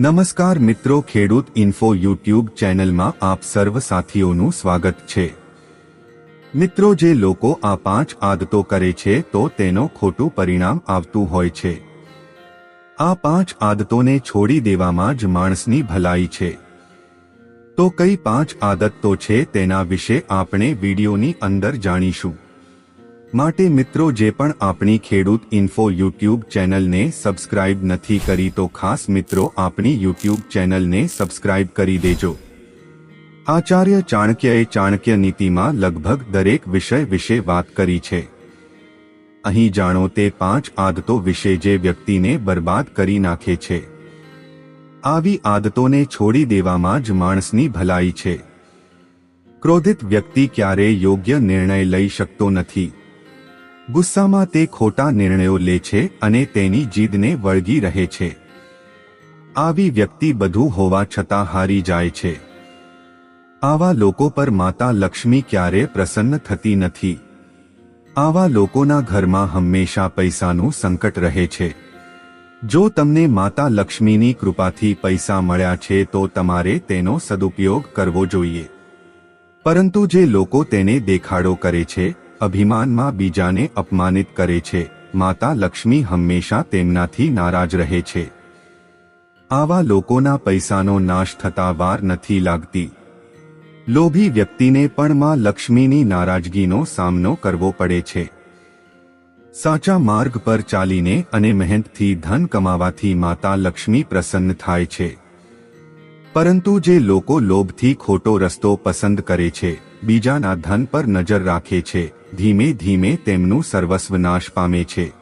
નમસ્કાર મિત્રો, ખેડૂત ઇન્ફો યુટ્યુબ ચેનલમાં આપ સર્વ સાથીઓનું સ્વાગત છે. મિત્રો, જે લોકો આ પાંચ આદતો કરે છે, તો તેનો ખોટું પરિણામ આવતું હોય છે. આ પાંચ આદતોને છોડી દેવામાં જ માણસની ભલાઈ છે. તો કઈ પાંચ આદતો છે તેના વિશે આપણે વિડીયોની અંદર જાણીશું. માટે મિત્રો જે પણ આપણી ખેડૂત ઇન્ફો યુટ્યુબ ચેનલને સબસ્ક્રાઇબ નથી કરી તો ખાસ મિત્રો આપણી યુટ્યુબ ચેનલને સબસ્ક્રાઇબ કરી દેજો. આચાર્ય ચાણક્યએ ચાણક્ય નીતિમાં લગભગ દરેક વિષય વિશે વાત કરી છે. અહીં જાણો તે પાંચ આદતો વિશે જે વ્યક્તિને બરબાદ કરી નાખે છે. આવી આદતોને છોડી દેવામાં જ માણસની ભલાઈ છે. ક્રોધિત વ્યક્તિ ક્યારેય યોગ્ય નિર્ણય લઈ શકતો નથી. ગુસ્સામાં તે ખોટા નિર્ણયો લે છે અને તેની જીદને વળગી રહે છે. આવી વ્યક્તિ બધું હોવા છતાં હારી જાય છે. આવા લોકો પર માતા લક્ષ્મી ક્યારે પ્રસન્ન થતી નથી. આવા લોકોના ઘરમાં હંમેશા પૈસાનું સંકટ રહે છે. જો તમને માતા લક્ષ્મીની કૃપાથી પૈસા મળ્યા છે તો તમારે તેનો સદુપયોગ કરવો જોઈએ. પરંતુ જે લોકો તેને દેખાડો કરે છે અભિમાનમાં બીજાને અપમાનિત કરે છે. માતા લક્ષ્મી હંમેશા તેમનાથી નારાજ રહે છે. આવા લોકોના પૈસાનો નાશ થતા વાર નથી લાગતી. લોભી વ્યક્તિને પણ માં લક્ષ્મીની નારાજગીનો સામનો કરવો પડે છે. સાચા માર્ગ પર ચાલીને અને મહેનતથી ધન કમાવાથી માતા લક્ષ્મી પ્રસન્ન થાય છે. પરંતુ જે લોકો લોભથી ખોટો રસ્તો પસંદ કરે છે બીજાના ધન પર નજર રાખે છે. ધીમે ધીમે તેમનું સર્વસ્વ નાશ પામે છે.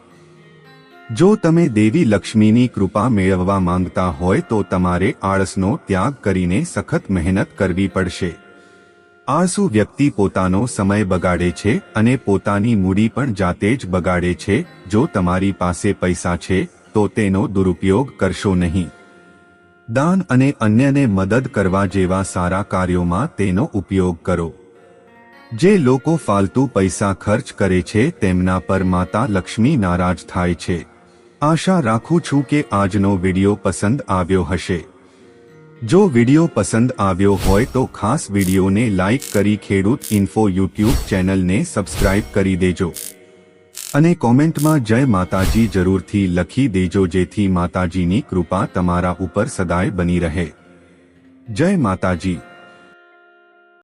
જો તમે દેવી લક્ષ્મીની કૃપા મેળવવા માંગતા હોય તો તમારે આળસનો ત્યાગ કરીને સખત મહેનત કરવી પડશે. આળસુ વ્યક્તિ પોતાનો સમય બગાડે છે અને પોતાની મૂડી પણ જાતે જ બગાડે છે. જો તમારી પાસે પૈસા છે, તો તેનો દુરુપયોગ કરશો નહીં. દાન અને અન્યને મદદ કરવા જેવા સારા કાર્યોમાં તેનો ઉપયોગ કરો. જે લોકો ફાલતુ પૈસા ખર્ચ કરે છે તેમના પર માતા લક્ષ્મી નારાજ થાય છે. આશા રાખું છું કે આજનો વિડિયો પસંદ આવ્યો હશે. જો વિડિયો પસંદ આવ્યો હોય તો ખાસ વિડિયોને લાઇક કરી ખેડૂત ઇન્ફો યુટ્યુબ ચેનલને સબસ્ક્રાઇબ કરી દેજો. અને કોમેન્ટમાં જય માતાજી જરૂરથી લખી દેજો જેથી માતાજીની કૃપા તમારા ઉપર સદાય બની રહે. જય માતાજી.